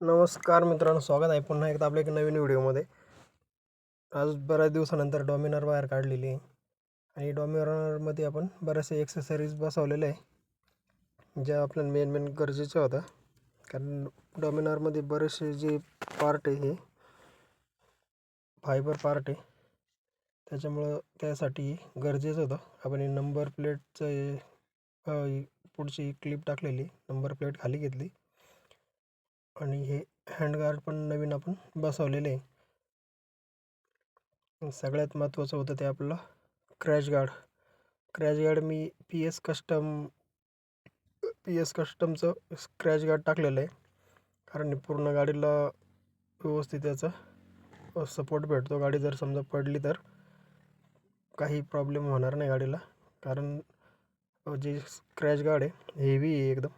नमस्कार मित्रांनो स्वागत आहे पुन्हा एकदा आपल्या एक नवीन व्हिडिओमध्ये. आज बऱ्याच दिवसानंतर डॉमिनर बाहेर काढलेली आहे. आणि डॉमिनरमध्ये आपण बऱ्याचशा एक्सेसरीज बसवलेल्या आहे ज्या आपल्याला मेन मेन गरजेच्या होत्या कारण डॉमिनरमध्ये बरेचसे जे पार्ट आहे हे फायबर पार्ट आहे. त्याच्यामुळं त्यासाठी गरजेचं होतं. आपण नंबर प्लेटचं पुढची क्लिप टाकलेली नंबर प्लेट खाली घेतली. आणि हे हँडगार्ड पण नवीन आपण बसवलेले आहे. सगळ्यात महत्त्वाचं होतं ते आपलं क्रॅश गार्ड क्रॅश गार्ड मी P S custom P S कस्टमचं scratch guard टाकलेलं आहे. कारण पूर्ण गाडीला व्यवस्थित त्याचा सपोर्ट भेटतो. गाडी जर समजा पडली तर काही प्रॉब्लेम होणार नाही गाडीला. कारण जे स्क्रॅच गार्ड आहे हेवी आहे एकदम.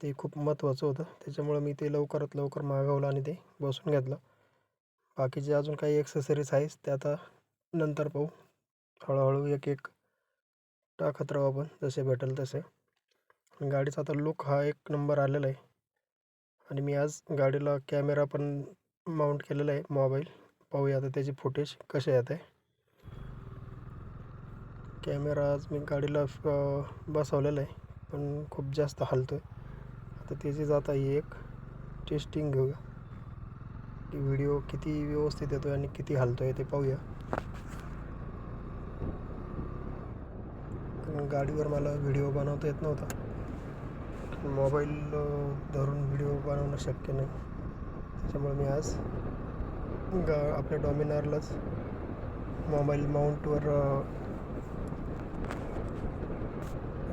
ते खूप महत्त्वाचं होतं. त्याच्यामुळं मी ते लवकरात लवकर मागवलं आणि ते बसून घेतलं. बाकीचे अजून काही एक्सेसरीज आहेस ते आता नंतर पाहू. हळूहळू एक एक टाकत राहू आपण जसे भेटेल तसे. गाडीचा आता लुक हा एक नंबर आलेला आहे. आणि मी आज गाडीला कॅमेरा पण माउंट केलेला आहे मोबाईल पाहूया आता त्याची फुटेज कसे येत आहे कॅमेरा आज मी गाडीला बसवलेला आहे. पण खूप जास्त हलतो आहे आता त्याचीच आता ही एक. टेस्टिंग घेऊया. की व्हिडिओ किती व्यवस्थित येतो आहे आणि किती हलतो आहे ते पाहूया. कारण गाडीवर मला व्हिडिओ बनवता येत नव्हता. मोबाईल धरून व्हिडिओ बनवणं शक्य नाही. त्याच्यामुळे मी आज गा आपल्या डॉमिनारलाच मोबाईल माउंटवर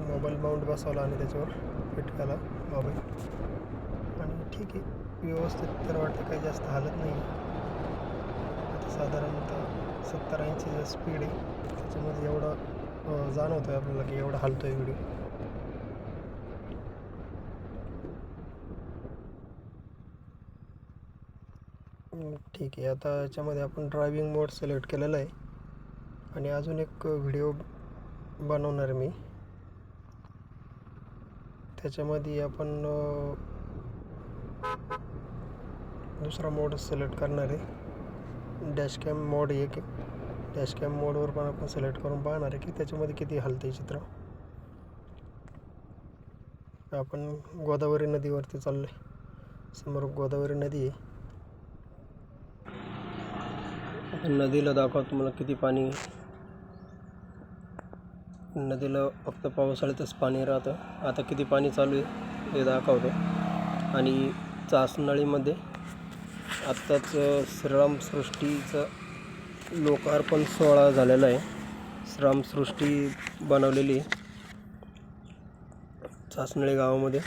मोबाईल माउंट बसवला आणि त्याच्यावर फिट केला. मोबाईल आणि ठीक आहे. व्यवस्थित तर वाटतं काही जास्त हालत नाही. आता साधारणतः सत्तर ऐंशीचं स्पीड आहे. त्याच्यामध्ये एवढं जाणवतो आहे आपल्याला की एवढा हालतो आहे व्हिडिओ ठीक आहे. आता याच्यामध्ये आपण ड्रायविंग मोड सिलेक्ट केलेला आहे. आणि अजून एक व्हिडिओ बनवणार मी. त्याच्यामध्ये आपण दुसरा मोड सिलेक्ट करणार आहे. डॅश कॅम मोड एक डॅश कॅम मोडवर पण आपण सिलेक्ट करून पाहणार आहे की त्याच्यामध्ये किती हलते चित्र. आपण गोदावरी नदीवरती चाललो आहे समोर गोदावरी नदी आहे. नदीला दाखवा तुम्हाला किती पाणी आहे. नदीला फक्त पावसाळ्यातच पाणी राहतं. आता किती पाणी चालू आहे हे दाखवतो. आणि चासनळीमध्ये आत्ताच श्रीरामसृष्टीचं लोकार्पण सोहळा झालेला आहे. श्रीरामसृष्टी बनवलेली आहे. चासनळी गावामध्ये.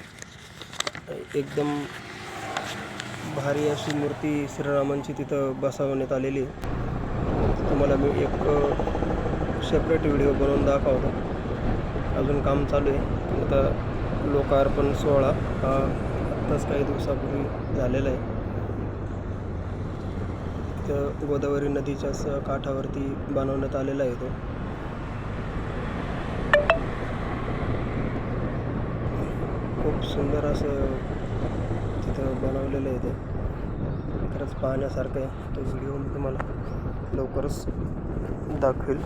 एकदम भारी अशी मूर्ती श्रीरामांची तिथं बसवण्यात आलेली आहे. तुम्हाला मी एक सेपरेट व्हिडिओ बनवून दाखवतो अजून काम चालू आहे. आता लोकार्पण सोहळा हा आत्ताच काही दिवसापूर्वी झालेला आहे. तिथं गोदावरी नदीच्याच काठावरती बनवण्यात आलेला आहे तो. खूप सुंदर असं तिथं बनवलेलं आहे ते. खरंच पाहण्यासारखं आहे. तो व्हिडिओ मी तुम्हाला लवकरच दाखवेल.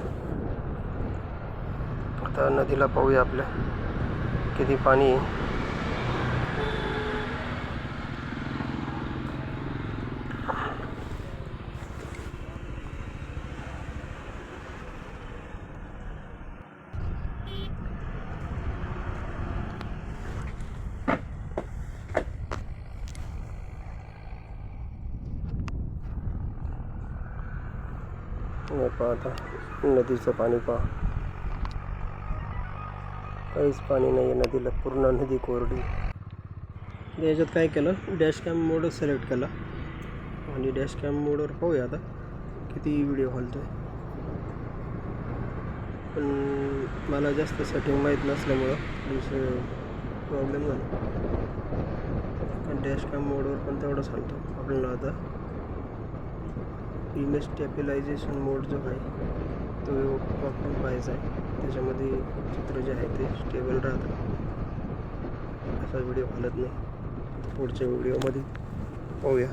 आता नदीला पाहूया आपल्या. किती पाणी आहे. पहा आता नदीचं पाणी पहा. काहीच पाणी नाही आहे नदीला पूर्ण नदी कोरडी. याच्यात काय केलं? डॅश कॅम मोड सिलेक्ट केला. आणि डॅश कॅम मोडवर पाहूया आता किती व्हिडिओ हॉलतो आहे पण मला जास्त सेटिंग माहीत नसल्यामुळं थोडीसं प्रॉब्लेम झाला. पण डॅश कॅम मोडवर पण तेवढंच हलतो आपल्याला आता. इमेज स्टेबिलायझेशन मोड जो आहे तो वापरून पाहायचा आहे. त्याच्यामध्ये चित्र जे आहे ते स्टेबल राहतं असा व्हिडिओ हलत नाही. पुढच्या व्हिडिओमध्ये पाहूया.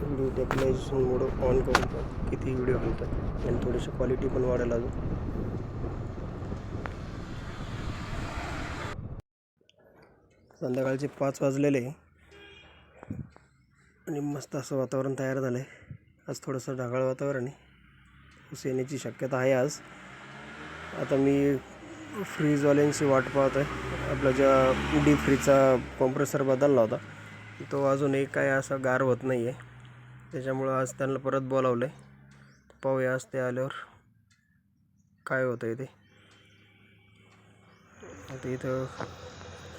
व्हिडिओ टेक्नॉलॉजी मोड ऑन करून किती व्हिडिओ हलतात आणि थोडीशी क्वालिटी पण वाढायला अजून. संध्याकाळचे पाच वाजलेले आहे. आणि मस्त असं वातावरण तयार झालं आहे आज थोडंसं ढगाळ वातावरण आहे. पाऊस येण्याची शक्यता आहे आज. आता मी फ्रीजवाल्यांची वाट पाहत आहे आपला ज्या डीप फ्रीजचा कॉम्प्रेसर बदलला होता तो अजून एक काय असा गार होत नाही आहे त्याच्यामुळं आज त्यांना परत बोलावलं आहे पाहूया आज ते आल्यावर काय होतं आहे ते. आता इथं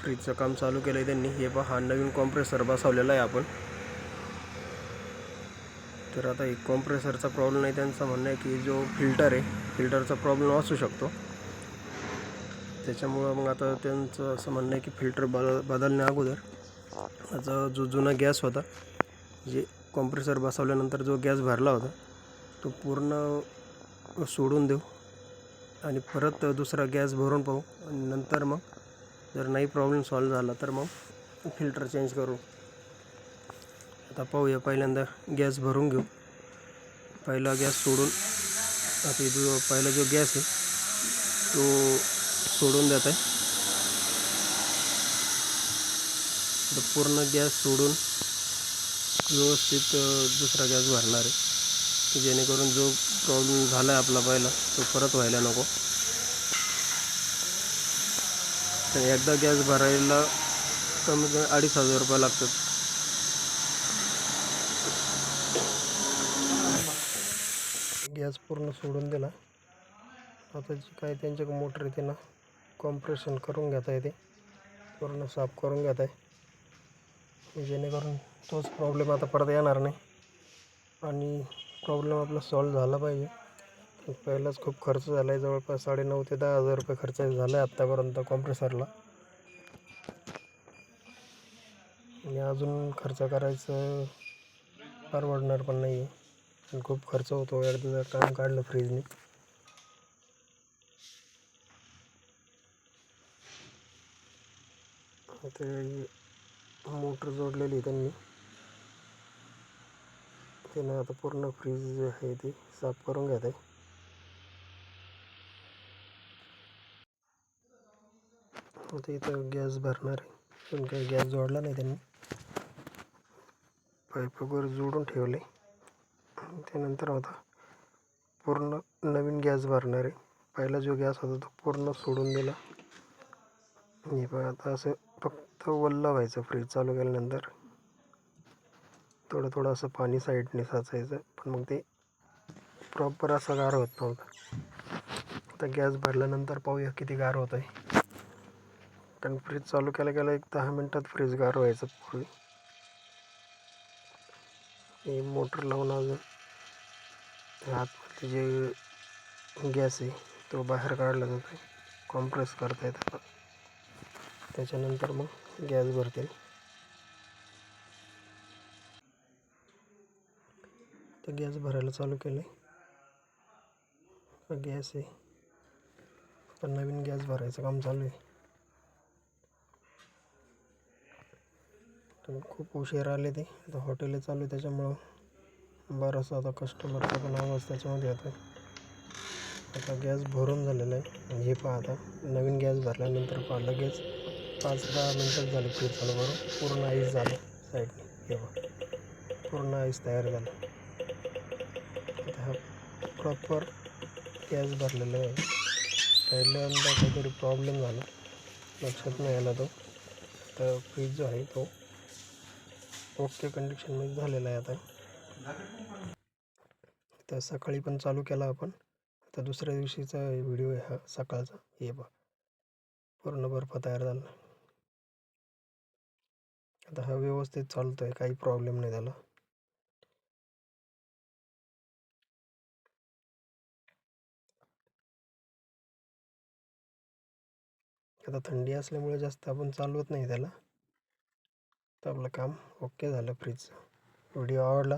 फ्रीजचं काम चालू केलं आहे त्यांनी. हे पहा हा नवीन कॉम्प्रेसर बसवलेला आहे आपण. तर आता एक कॉम्प्रेसरचा प्रॉब्लेम नाही त्यांचं म्हणणं आहे की जो फिल्टर आहे फिल्टरचा प्रॉब्लेम असू शकतो. त्याच्यामुळं मग आता त्यांचं असं म्हणणं आहे की फिल्टर बद बदलण्या अगोदर त्याचा जो जुना गॅस होता जे कॉम्प्रेसर बसवल्यानंतर जो गॅस भरला होता तो पूर्ण सोडून देऊ आणि परत दुसरा गॅस भरून पाहू. आणि नंतर मग जर नाही प्रॉब्लेम सॉल्व झाला तर मग फिल्टर चेंज करू. आता पाहूया. पहिल्यांदा गॅस भरून घेऊ. पहिला गॅस सोडून आता जो पहिला जो गॅस आहे तो सोडून देत आहे. पूर्ण गॅस सोडून व्यवस्थित दुसरा गॅस भरणार आहे. की जेणेकरून जो प्रॉब्लेम झाला आहे आपला पहिला तो परत व्हायला नको. तर एकदा गॅस भरायला कमी कमी अडीच हजार रुपये लागतात. गॅस पूर्ण सोडून दिला. आता जी काय त्यांच्या मोटर आहे त्यांना कॉम्प्रेशन करून घेता येते. पूर्ण साफ करून घेत आहे जेणेकरून तोच प्रॉब्लेम आता परत येणार नाही. आणि प्रॉब्लेम आपला सॉल्व झाला पाहिजे. पहिलाच खूप खर्च झाला आहे जवळपास साडेनऊ ते दहा हजार रुपये खर्च झाला आहे आत्तापर्यंत कॉम्प्रेसरला आणि अजून खर्च करायचं परवडणार पण नाही आहे पण खूप खर्च होतो. एकदा जर काम काढलं फ्रीजने ते मोटर जोडलेली आहे त्यांनी. त्यानं आता पूर्ण फ्रीज जे आहे ते साफ करून घेत आहे. आता इथं गॅस भरणार आहे. पण काही गॅस जोडला नाही त्यांनी. पाईप वगैरे जोडून ठेवले त्यानंतर होता. पूर्ण नवीन गॅस भरणार. आहे पहिला जो गॅस होता तो पूर्ण सोडून दिला. हे पण आता असं फक्त वल्ल व्हायचं फ्रीज चालू केल्यानंतर. थोडं थोडं असं पाणी साईडने साचायचं. पण मग ते प्रॉपर असा गार होत नव्हता. आता गॅस भरल्यानंतर पाहूया किती गार होत आहे कारण फ्रीज चालू केल्या गेलं एक दहा मिनटात फ्रीज गार व्हायचं पूर्वी मोटर लावून अजून आतमध्ये जे गॅस आहे तो बाहेर काढला जातो कॉम्प्रेस करता येतात त्याच्यानंतर मग गॅस भरतील तर गॅस भरायला चालू केलं आहे गॅस आहे. पण नवीन गॅस भरायचं काम चालू आहे. तर खूप उशीर आले ते. आता हॉटेल चालू आहे त्याच्यामुळं बरंचसं आता कस्टमरचा पण आवाज त्याच्यामध्ये येतो आता गॅस भरून झालेला आहे. आणि हे पहा आता नवीन गॅस भरल्यानंतर पहा लगेच पाच दहा मिनटात झाले फ्रीज चालू करून. पूर्ण आईस झालं साईडने हे बघा. पूर्ण आईस तयार झालं. आता हा प्रॉपर गॅस भरलेला आहे. पहिल्यांदा काहीतरी प्रॉब्लेम झाला. लक्षात नाही आला तो. तर फ्रीज जो आहे तो ओके कंडिशनमध्ये झालेला आहे आता. तर सकाळी पण चालू केला आपण. आता दुसऱ्या दिवशीचा व्हिडिओ आहे हा सकाळचा. हे बघ. पूर्ण बर्फ तयार झाला. आता हा व्यवस्थित चालतो आहे काही प्रॉब्लेम नाही त्याला आता थंडी असल्यामुळे जास्त आपण चालवत नाही त्याला. तर आपलं काम ओके झालं फ्रीजचं व्हिडिओ आवडला?